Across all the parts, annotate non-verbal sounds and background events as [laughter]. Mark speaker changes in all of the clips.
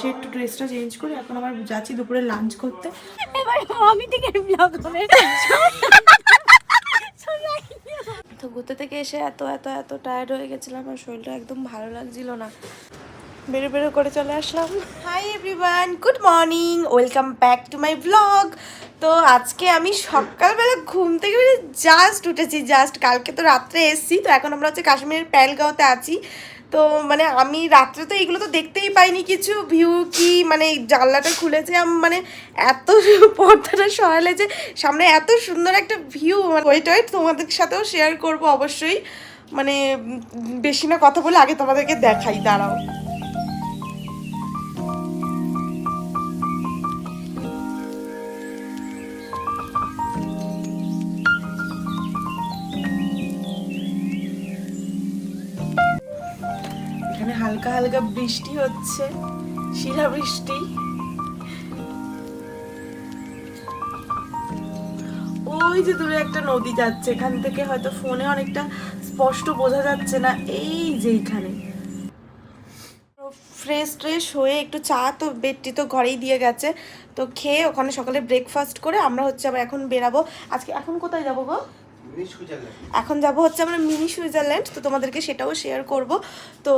Speaker 1: সে একটু ড্রেসটা চেঞ্জ করে এখন আবার যাচ্ছি দুপুরে লাঞ্চ করতে।
Speaker 2: এবার আমি থেকে ব্লগ হবে
Speaker 1: তো ঘুরতে থেকে এসে এত এত এত টায়ার্ড হয়ে গেছিলাম আর শরীরটা একদম ভালো লাগছিল না। বেরো বেরো করে চলে আসলাম। Hi everyone good morning welcome back to my blog তো আজকে আমি সকালবেলা ঘুম থেকে জাস্ট উঠেছি জাস্ট কালকে তো রাত্রে এসেছি তো এখন আমরা হচ্ছে কাশ্মীরের প্যালগাঁওতে আছি। তো মানে আমি রাত্রে তো এগুলো তো দেখতেই পাইনি কিছু ভিউ কি মানে জানলাটা খুলেছে আম- মানে এত [laughs] পর্দাটা সরালে যে সামনে এত সুন্দর একটা ভিউ ওয়েট ওয়েট তোমাদের সাথেও শেয়ার করব অবশ্যই। মানে বেশি না কথা বলে আগে তোমাদেরকে দেখাই, দাঁড়াও। হালকা বৃষ্টি হচ্ছে, শিলা বৃষ্টি। ওই যে দূরে একটা নদী যাচ্ছে, এখান থেকে হয়তো ফোনে অনেকটা স্পষ্ট বোঝা যাচ্ছে না, এই যে এইখানে। ফ্রেশ ট্রেশ হয়ে একটু চা তো বেডটি তো ঘরেই দিয়ে গেছে, তো খেয়ে ওখানে সকালে ব্রেকফাস্ট করে আমরা হচ্ছে আবার এখন বেরাবো। আজকে এখন কোথায় যাব গো? এখন যাব হচ্ছে আমরা মিনি সুইজারল্যান্ড, তো তোমাদেরকে সেটাও শেয়ার করব। তো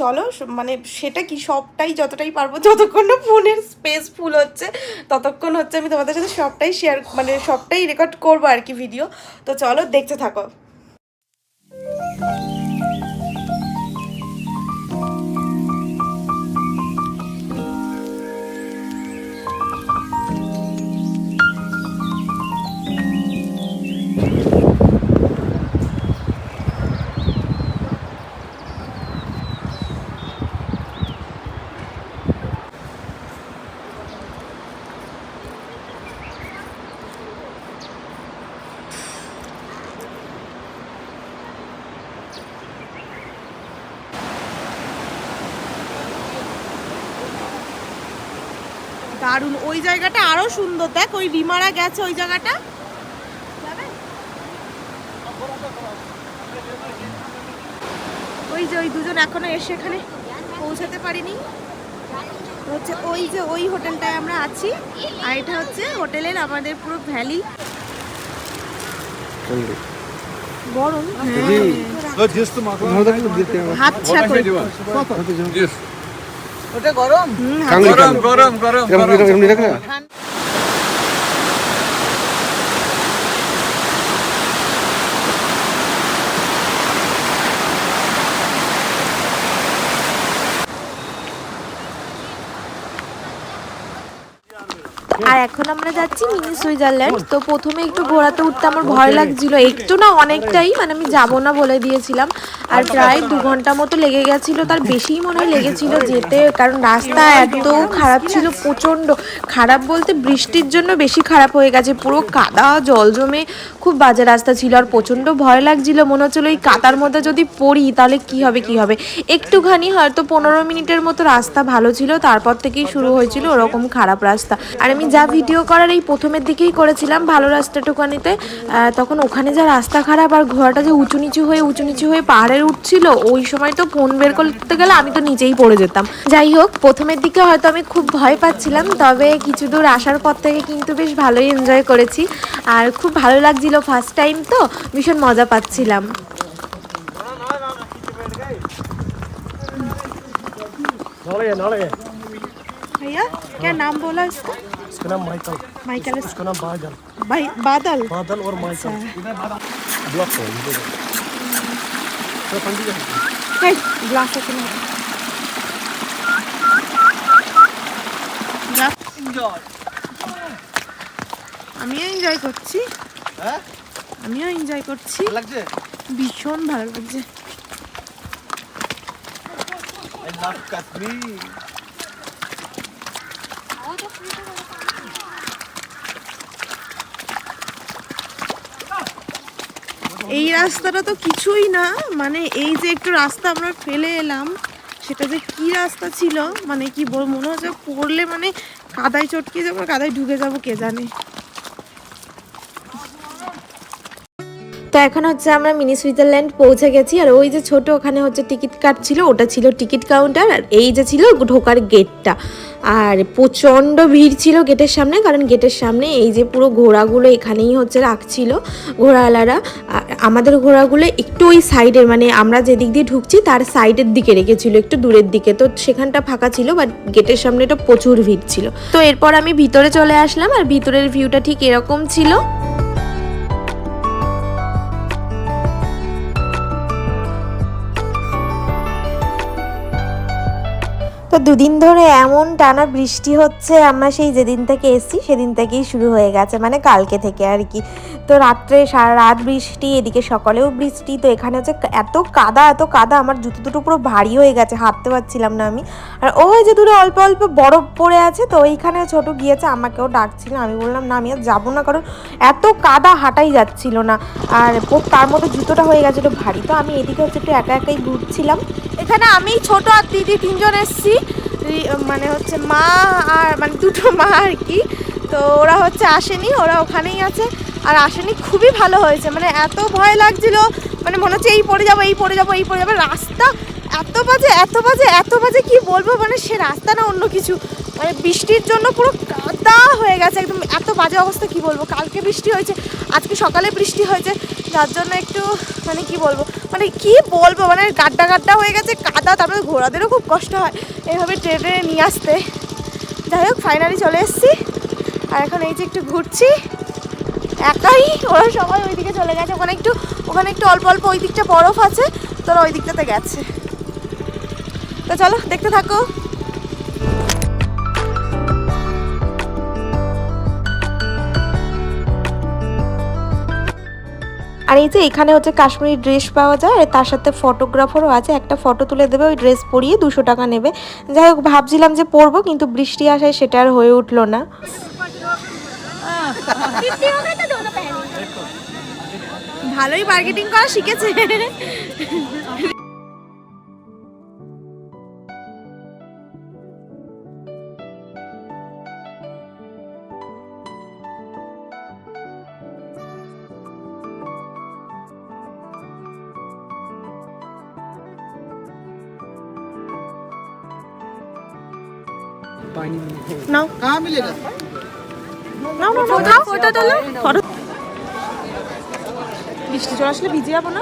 Speaker 1: চলো মানে সেটা কি সবটাই যতটাই পারব, যতক্ষণ না ফোনের স্পেস ফুল হচ্ছে, ততক্ষণ হচ্ছে আমি তোমাদের সাথে সবটাই শেয়ার মানে সবটাই রেকর্ড করব আর কি ভিডিও তো চলো, দেখতে থাকো। দারুণ। ওই জায়গাটা আরও সুন্দর। দেখ ওই রিমারা গেছে ওই জায়গাটা। ওই যে ওই দুজন এখনও এসে এখানে পৌঁছাতে পারিনি। হচ্ছে ওই যে ওই হোটেলটায় আমরা আছি। আর এটা হচ্ছে হোটেলের আমাদের পুরো ভ্যালি। গরম। হাত ছা করে
Speaker 3: ওটা গরম? গরম গরম গরম গরম।
Speaker 2: আর এখন আমরা যাচ্ছি মিনি সুইজারল্যান্ড। তো প্রথমে একটু ঘোরাতে উঠতে আমার ভয় লাগছিল। একটু না অনেকটাই মানে আমি যাব না বলে দিয়েছিলাম। আর প্রায় দু ঘণ্টা মতো লেগে গেছিল। তার বেশিই মনে হয় লেগেছিল যেতে কারণ রাস্তা এত খারাপ ছিল প্রচণ্ড। খারাপ বলতে বৃষ্টির জন্য বেশি খারাপ হয়ে গেছে। পুরো কাদা জল জমে খুব বাজে রাস্তা ছিল। আর প্রচণ্ড ভয় লাগছিল। মনে হচ্ছিল এই কাতার মধ্যে যদি পড়ি তাহলে কি হবে কি হবে? একটুখানি হয়তো পনেরো মিনিটের মতো রাস্তা ভালো ছিল। তারপর থেকেই শুরু হয়েছিল ওরকম খারাপ রাস্তা। আর আমি যা ভিডিও করার এই প্রথমের দিকেই করেছিলাম ভালো রাস্তাটুকানিতে আহ, তখন ওখানে যা রাস্তা খারাপ আর ঘোড়াটা যে উঁচু নিচু হয়ে উঁচু নিচু হয়ে পাহাড়ের উঠছিল ওই সময় তো ফোন বের করতে গেলে আমি তো নিচেই পড়ে যেতাম যাই হোক প্রথমের দিকে হয়তো আমি খুব ভয় পাচ্ছিলাম তবে কিছু দূর আসার পর থেকে কিন্তু বেশ ভালোই এনজয় করেছি আর খুব ভালো লাগছিল ফার্স্ট টাইম তো ভীষণ মজা পাচ্ছিলাম
Speaker 1: भैया क्या नाम बोला इसका
Speaker 4: इसका नाम माइकल
Speaker 1: माइकल
Speaker 4: इसका नाम बादल
Speaker 1: भाई बादल
Speaker 4: बादल और माइकल ब्लॉक है ये देखो। तो पंडित जी,
Speaker 1: Hey, glass আছে না আমিও এনজয় করছি
Speaker 3: হ্যাঁ
Speaker 1: আমিও এনজয় করছি
Speaker 3: ভালো লাগছে
Speaker 1: ভীষণ ভালো লাগছে
Speaker 3: আই লাভ কাশ্মীর
Speaker 1: এই রাস্তাটা তো কিছুই না। মানে এই যে একটু রাস্তা আমরা ফেলে এলাম, সেটা যে কি রাস্তা ছিল মানে কি বল মনে হচ্ছে পড়লে মানে কাদায় চটকে যাব, কাদায় ঢুকে যাব, কে জানে।
Speaker 2: তো এখন হচ্ছে আমরা মিনি সুইজারল্যান্ড পৌঁছে গেছি, আর ওই যে ছোট ওখানে হচ্ছে টিকিট কাটছিল, ওটা ছিল টিকিট কাউন্টার, আর এই যে ছিল ঢোকার গেটটা। আর প্রচণ্ড ভিড় ছিল গেটের সামনে, কারণ গেটের সামনে এই যে পুরো ঘোড়াগুলো এখানেই হচ্ছে রাখছিল ঘোড়াওয়ালারা। আমাদের ঘোড়াগুলো একটু ওই সাইডের মানে আমরা যেদিক দিয়ে ঢুকছি তার সাইডের দিকে রেখেছিল, একটু দূরের দিকে। তো সেখানটা ফাঁকা ছিল বাট গেটের সামনে সামনেটা প্রচুর ভিড় ছিল। তো এরপর আমি ভিতরে চলে আসলাম, আর ভিতরের ভিউটা ঠিক এরকম ছিল। তো দুদিন ধরে এমন টানা বৃষ্টি হচ্ছে, আমরা সেই যেদিন থেকে এসছি সেদিন থেকেই শুরু হয়ে গেছে মানে কালকে থেকে আর কি। তো রাত্রে সারা রাত বৃষ্টি, এদিকে সকালেও বৃষ্টি, তো এখানে হচ্ছে এত কাদা এত কাদা, আমার জুতো দুটো পুরো ভারী হয়ে গেছে, হাঁটতে পারছিলাম না আমি। আর ওই যে দূরে অল্প অল্প বরফ পড়ে আছে, তো ওইখানে ছোট গিয়েছে, আমাকেও ডাকছিল, আমি বললাম, না, আমি আর যাব না, কারণ এত কাদা হাঁটাই যাচ্ছিল না। আর ও- তার মধ্যে জুতোটা হয়ে গেছিল ভারী। তো আমি এদিকে হচ্ছে একটু একা একাই ঘুরছিলাম।
Speaker 1: এখানে আমি ছোট আর দিদি তিনজন এসছি। মানে হচ্ছে মা আর মানে দুটো মা আর কি। তো ওরা হচ্ছে আসেনি, ওরা ওখানেই আছে। আর আসেনি, খুবই ভালো হয়েছে। মানে এত ভয় লাগছিল মানে মনে হচ্ছে এই পড়ে যাব, এই পড়ে যাব, এই পড়ে যাব। রাস্তা এত বাজে এত বাজে এত বাজে, কি বলব? মানে সে রাস্তা না অন্য কিছু। মানে বৃষ্টির জন্য পুরো কাদা হয়ে গেছে, একদম এত বাজে অবস্থা, কি বলব? কালকে বৃষ্টি হয়েছে, আজকে সকালে বৃষ্টি হয়েছে। যার জন্য একটু মানে কি বলব? মানে কি বলব মানে গাড্ডা গাড্ডা হয়ে গেছে, কাদা, তারপরে ঘোড়াদেরও খুব কষ্ট হয় এইভাবে ট্রেনে নিয়ে আসতে। যাই হোক ফাইনালি চলে এসেছি। আর এখন এই যে একটু ঘুরছি, একাই, ওরা সবাই ওই দিকে চলে গেছে। ওখানে একটু ওখানে একটু অল্প অল্প ওই দিকটা বরফ আছে, তোরা ওই দিকটাতে গেছে। তো চলো, দেখতে থাকো।
Speaker 2: আর এই যে এখানে হচ্ছে কাশ্মীরি ড্রেস পাওয়া যায়, আর তার সাথে ফটোগ্রাফারও আছে, একটা ফটো তুলে দেবে, ওই ড্রেস পরিয়ে দুশো টাকা নেবে। যাই হোক, ভাবছিলাম যে পরবো, কিন্তু বৃষ্টি আসায় সেটা আর হয়ে উঠল না।
Speaker 1: ভালোই মার্কেটিং করা শিখেছে। নাও
Speaker 3: कहाँ मिलेगा
Speaker 1: নাও নাও নাও খাও ফটো তোলো ফটো বৃষ্টি চলে আসলে ভিজে যাবো না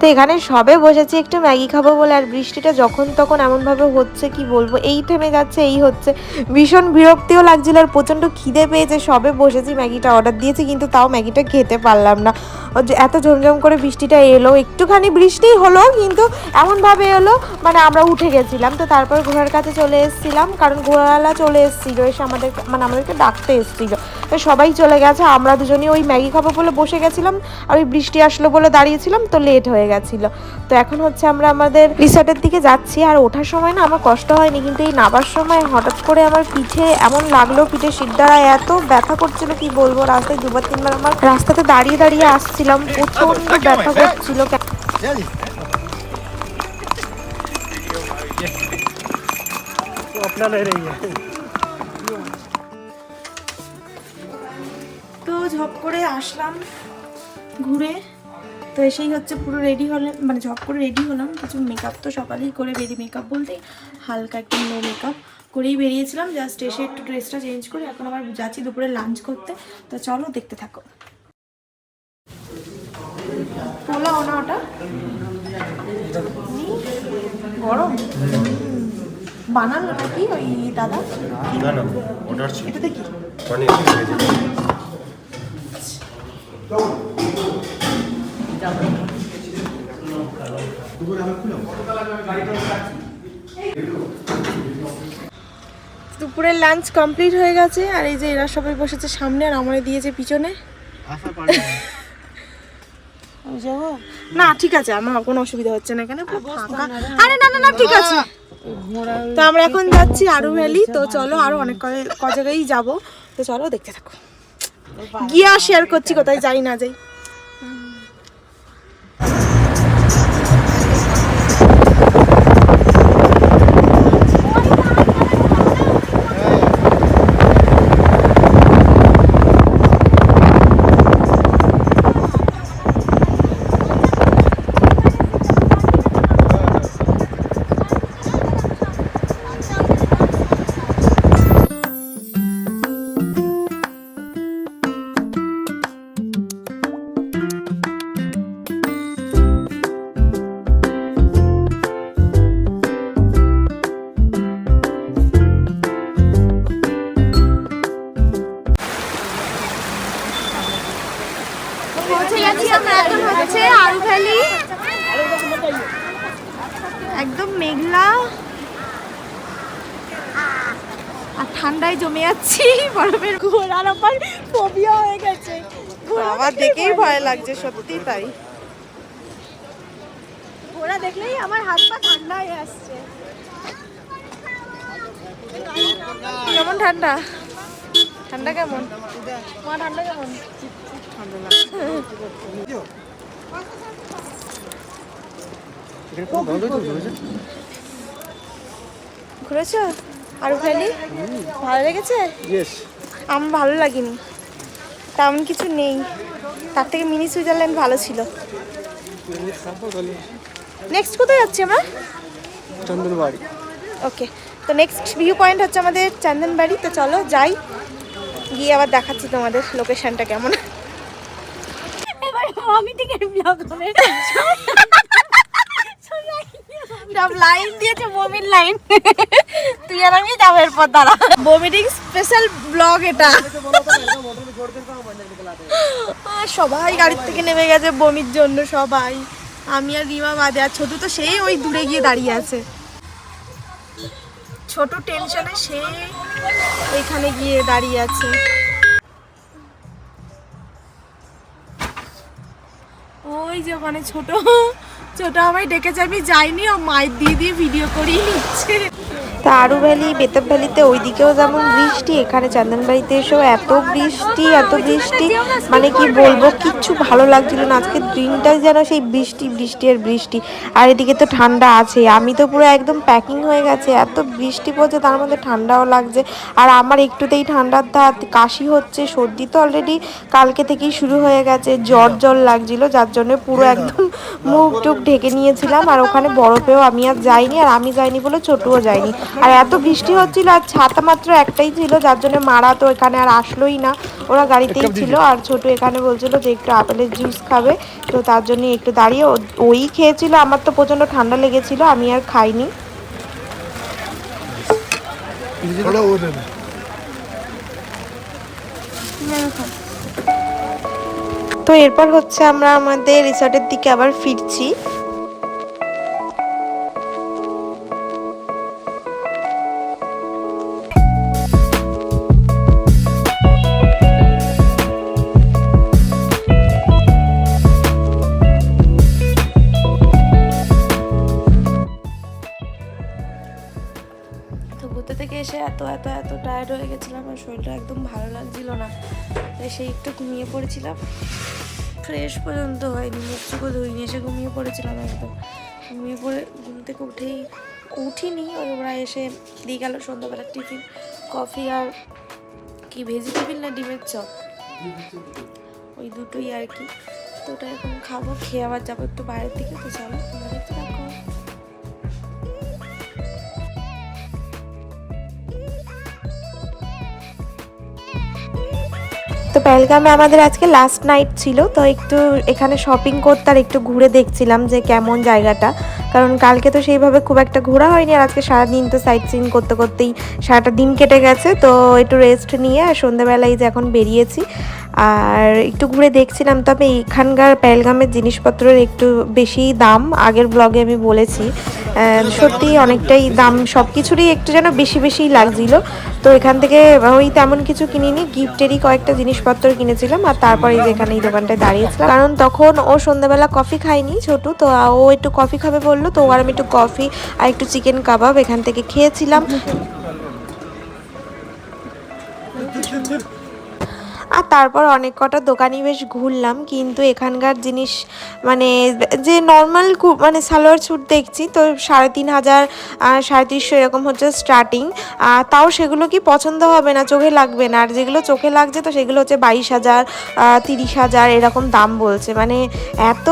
Speaker 2: তো এখানে সবে বসেছি একটু ম্যাগি খাবো বলে আর বৃষ্টিটা যখন তখন এমনভাবে হচ্ছে কি বলবো এই থেমে যাচ্ছে এই হচ্ছে ভীষণ বিরক্তিও লাগছিল আর প্রচণ্ড খিদে পেয়েছে সবে বসেছি ম্যাগিটা অর্ডার দিয়েছি কিন্তু তাও ম্যাগিটা খেতে পারলাম না ও যে এত ঝমঝম করে বৃষ্টিটা এলো, একটুখানি বৃষ্টি হলো, কিন্তু এমনভাবে এলো মানে আমরা উঠে গেছিলাম, তো তারপর ঘোড়ার কাছে চলে এসেছিলাম, কারণ ঘোড়াওয়ালা চলে এসেছিল, এসে আমাদের মানে আমাদেরকে ডাকতে এসেছিল। তো সবাই চলে গেছে, আমরা দুজনেই ওই ম্যাগি খাব বলে বসে গেছিলাম, আর ওই বৃষ্টি আসলো বলে দাঁড়িয়েছিলাম, তো লেট হয়ে গেছিল। তো এখন হচ্ছে আমরা আমাদের রিসর্টের দিকে যাচ্ছি, আর ওঠার সময় না আমার কষ্ট হয়নি, কিন্তু এই নাবার সময় হঠাৎ করে আমার পিঠে এমন লাগল পিঠে শিরদাঁড়ায় এত ব্যথা করছিল, কি বলব, রাস্তায় দুবার তিনবার আমার রাস্তাতে দাঁড়িয়ে দাঁড়িয়ে যাচ্ছিলাম প্রচণ্ড ব্যথা করছিল।
Speaker 1: তো ঝপ করে আসলাম ঘুরে। তো এসেই হচ্ছে পুরো রেডি হলাম মানে ঝপ করে রেডি হলাম। কিছু মেকআপ তো সকালেই করে বেরি মেকআপ বলতে হালকা একটু নো মেকআপ করেই বেরিয়েছিলাম। জাস্ট এসে একটু ড্রেসটা চেঞ্জ করে এখন আবার যাচ্ছি দুপুরে লাঞ্চ করতে। তো চলো দেখতে থাকো। পোলাও না ওটা? গরম। বানানো নাকি ওই দাদা?
Speaker 5: না না অর্ডার ছিল।
Speaker 1: এটাতে কি?
Speaker 5: পনির
Speaker 1: দুপুরের লাঞ্চ কমপ্লিট হয়ে গেছে আর এই যে এরা সবাই বসেছে সামনে আর আমার দিয়েছে পিছনে। না, ঠিক আছে, আমার কোনো অসুবিধা হচ্ছে না এখানে আরে না না না, ঠিক আছে। তো আমরা এখন যাচ্ছি আরু ভ্যালি, তো চলো আরও অনেক ক জায়গায় যাব। তো চলো দেখতে থাকো। গিয়া শেয়ার করছি কোথায় যাই না যাই।
Speaker 2: মেঘলা। আর ঠান্ডায় জমে যাচ্ছি বরফের ঘোরার আমার ফোবিয়া হয়ে গেছে।
Speaker 1: আমার দেখেই ভয় লাগছে সত্যি তাই।
Speaker 2: ঘোড়া দেখলেই আমার হাত পা ঠান্ডা হয়ে আসছে।
Speaker 1: কেমন ঠান্ডা? ঠান্ডা কেমন?
Speaker 2: ঠান্ডা কেমন?
Speaker 4: হয়েছে [laughs] ঘুরেছে?
Speaker 1: আরও ফেলি ভালো লেগেছে? আমার ভালো লাগেনি। তেমন কিছু নেই। তার থেকে মিনি সুইজারল্যান্ড ভালো ছিল। নেক্সট কোথায় যাচ্ছি আমরা?
Speaker 4: চন্দনবাড়ি।
Speaker 1: ওকে তো নেক্সট ভিউ পয়েন্ট হচ্ছে আমাদের চন্দনবাড়ি। তো চলো যাই। গিয়ে আবার দেখাচ্ছি তোমাদের লোকেশনটা কেমন।
Speaker 2: এবার আমি থেকে ব্লগ হবে
Speaker 1: সব লাইন দিয়েছে বমির লাইন। তুই আর আমি যাব এরপর দাঁড়া। বমিটিং স্পেশাল ব্লগ এটা। সবাই গাড়ির থেকে নেমে গেছে বমির জন্য সবাই। আমি আর রিমা বাদে আর ছোট তো সেই ওই দূরে গিয়ে দাঁড়িয়ে আছে। ছোট টেনশনে সে এখানে গিয়ে দাঁড়িয়ে আছে। ওই যে ওখানে ছোট। ছোট আমায় ডেকেছে আমি যাইনি ও মায়ের দিয়ে দিয়ে ভিডিও করিয়ে নিচ্ছে।
Speaker 2: আরু ভ্যালি, বেতাব ভ্যালিতে ওইদিকেও যেমন বৃষ্টি, এখানে চন্দনবাড়িতে এসেও এত বৃষ্টি এত বৃষ্টি। মানে কি বলব, কিচ্ছু ভালো লাগছিল না। আজকে দিনটাই যেন সেই বৃষ্টি বৃষ্টি আর বৃষ্টি। আর এদিকে তো ঠান্ডা আছে। আমি তো পুরো একদম প্যাকিং হয়ে গেছে। এত বৃষ্টি পড়ছে, তার মধ্যে ঠান্ডাও লাগছে। আর আমার একটুতেই ঠান্ডার ধাত, কাশি হচ্ছে। সর্দি তো অলরেডি কালকে থেকেই শুরু হয়ে গেছে। জ্বর জ্বর লাগছিল, যার জন্য পুরো একদম মুখ টুক ঢেকে নিয়েছিলাম। আর ওখানে বরফেও আমি আর যাইনি, আর আমি যাইনি বলে ছোটুও যায়নি। আর এত বৃষ্টি হচ্ছিল আর ছাতা মাত্র একটাই ছিল যার জন্য মারা তো এখানে আর আসলোই না। ওরা গাড়িতেই ছিল আর ছোট এখানে বলছিল যে একটু আপেলের জুস খাবে তো তার জন্য একটু দাঁড়িয়ে ওই খেয়েছিল আমার তো প্রচণ্ড ঠান্ডা লেগেছিল আমি আর খাইনি। তো এরপর হচ্ছে আমরা আমাদের রিসর্টের দিকে আবার ফিরছি।
Speaker 1: ঘুরতে থেকে এসে এত এত এত টায়ার্ড হয়ে গেছিলাম আর শরীরটা একদম ভালো লাগছিল না। তাই সেই একটু ঘুমিয়ে পড়েছিলাম। ফ্রেশ পর্যন্ত হয়নি মুখ চুকো ধুইনি, এসে ঘুমিয়ে পড়েছিলাম একদম। ঘুমিয়ে পড়ে, ঘুম থেকে উঠেই, উঠিনি ওরা এসে দিয়ে গেল সন্ধ্যাবেলার টিফিন কফি আর কি ভেজিটেবিল না ডিমের চপ? ওই দুটোই আর কি। তো ওটা এখন খাব, খেয়ে আবার যাব একটু বাইরের দিকে, তো চলো
Speaker 2: তো পেলগামে আমাদের আজকে লাস্ট নাইট ছিল, তো একটু এখানে শপিং করতে আর একটু ঘুরে দেখছিলাম যে কেমন জায়গাটা। কারণ কালকে তো সেইভাবে খুব একটা ঘোরা হয়নি, আর আজকে সারাদিন তো সাইট সিন করতে করতেই সারাটা দিন কেটে গেছে, তো একটু রেস্ট নিয়ে আর সন্ধ্যাবেলায় যে এখন বেরিয়েছি। আর একটু ঘুরে দেখছিলাম, তবে এখানকার পেলগামের জিনিসপত্রের একটু বেশি দাম। আগের ব্লগে আমি বলেছি সত্যি অনেকটাই দাম সব কিছুরই একটু যেন বেশি বেশিই লাগছিল। তো এখান থেকে ওই তেমন কিছু কিনিনি, গিফটেরই কয়েকটা জিনিসপত্র কিনেছিলাম আর তারপরে যে এখানে এই দোকানটায় দাঁড়িয়েছিলাম। কারণ তখন ও সন্ধ্যাবেলা কফি খায়নি ছোটু, তো ও একটু কফি খাবে বলল, তো আর আমি একটু কফি আর একটু চিকেন কাবাব এখান থেকে খেয়েছিলাম। আর তারপর অনেক কটা দোকানই বেশ ঘুরলাম, কিন্তু এখানকার জিনিস মানে যে নর্মাল মানে সালোয়ার স্যুট দেখছি তো সাড়ে তিন হাজার সাড়ে তিনশো এরকম হচ্ছে স্টার্টিং তাও সেগুলো কি পছন্দ হবে না, চোখে লাগবে না? আর যেগুলো চোখে লাগছে তো সেগুলো হচ্ছে বাইশ হাজার তিরিশ হাজার এরকম দাম বলছে। মানে এত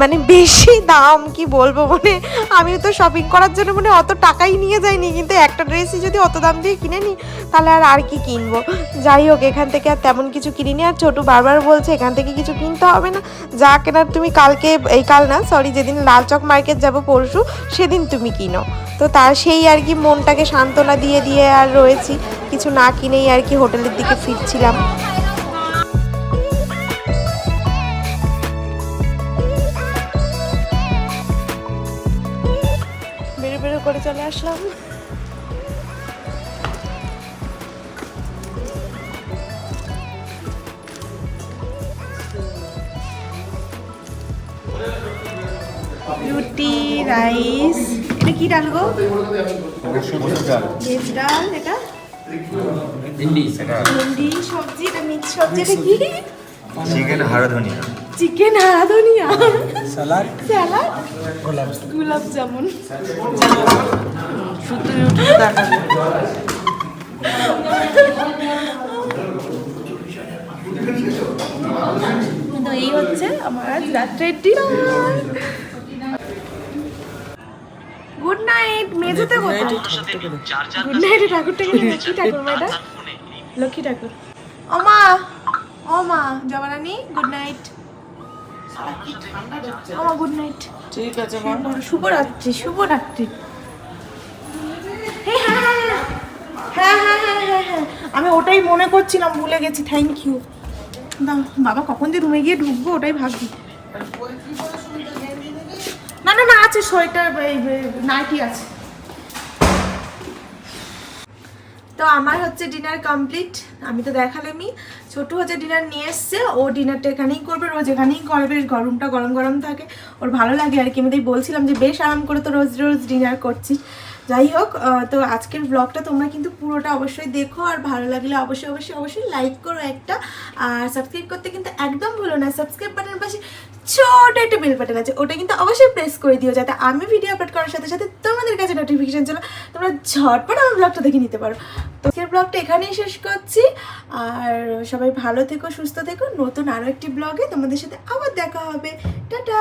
Speaker 2: মানে বেশি দাম কি বলব? মানে আমি তো শপিং করার জন্য মানে অত টাকাই নিয়ে যাইনি, কিন্তু একটা ড্রেসই যদি অত দাম দিয়ে কিনে নিই তাহলে আর আর কি কিনবো? যাই হোক, এখান থেকে আর তেমন কিছু কিনিনি আর ছোটু বারবার বলছে, এখান থেকে কিছু কিনতে হবে না। যা কেনার তুমি কালকে, এই কাল না সরি যেদিন লালচক মার্কেট যাব পরশু, সেদিন তুমি কিনো। তো তার সেই আর কি মনটাকে সান্ত্বনা দিয়ে দিয়ে আর রয়েছি। কিছু না কিনেই আর কি হোটেলের দিকে ফিরছিলাম।
Speaker 1: বেরো করে চলে আসলাম। রুটি রাইস। এটা কি ডাল গো? ভেজ ডাল। এটা? ভেন্ডি সবজি এটা মিক্স সবজি এটা কি?
Speaker 5: চিকেন হারা ধনিয়া
Speaker 1: চিকেন হারা ধনিয়া স্যালাড স্যালাড গোলাপ গোলাপ জামুন। তো এই হচ্ছে আমার আজ রাত্রের ডিনার গুড নাইট মেঝেতে কোথায়? গুড নাইট ঠাকুরটাকে নিয়ে কি ঠাকুর মা লক্ষ্মী ঠাকুর। ওমা ওমা জবানানি গুড নাইট ওমা গুড নাইট
Speaker 6: ঠিক আছে
Speaker 1: শুভরাত্রি শুভরাত্রি। হ্যাঁ হ্যাঁ হ্যাঁ হ্যাঁ হ্যাঁ হ্যাঁ হ্যাঁ আমি ওটাই মনে করছিলাম ভুলে গেছি থ্যাংক ইউ বাবা কখন যে রুমে গিয়ে ঢুকবো ওটাই ভাবছি। না না না, আছে সোয়েটার নাইটি আছে। তো আমার হচ্ছে ডিনার কমপ্লিট, আমি তো দেখালামই। ছোটু হচ্ছে ডিনার নিয়ে এসছে, ও ডিনারটা এখানেই করবে, রোজ এখানেই করবে, গরমটা গরম গরম থাকে। ওর ভালো লাগে আর কি, আমি বলছিলাম যে বেশ আরাম করে তো রোজ রোজ ডিনার করছিস যাই হোক তো আজকের ব্লগটা তোমরা কিন্তু পুরোটা অবশ্যই দেখো আর ভালো লাগলে অবশ্যই অবশ্যই অবশ্যই লাইক করো একটা। আর সাবস্ক্রাইব করতে কিন্তু একদম ভুলো না। সাবস্ক্রাইব বাটনের পাশে ছোট একটা বেল বাটন আছে, ওটা কিন্তু অবশ্যই প্রেস করে দিও যাতে আমি ভিডিও আপলোড করার সাথে সাথে তোমাদের কাছে নোটিফিকেশন চলো। তোমরা ঝটপট আমার ব্লগটা দেখে নিতে পারো। তো আজকের ব্লগটা এখানেই শেষ করছি। আর সবাই ভালো থেকো, সুস্থ থেকো। নতুন আরও একটি ব্লগে তোমাদের সাথে আবার দেখা হবে। টাটা!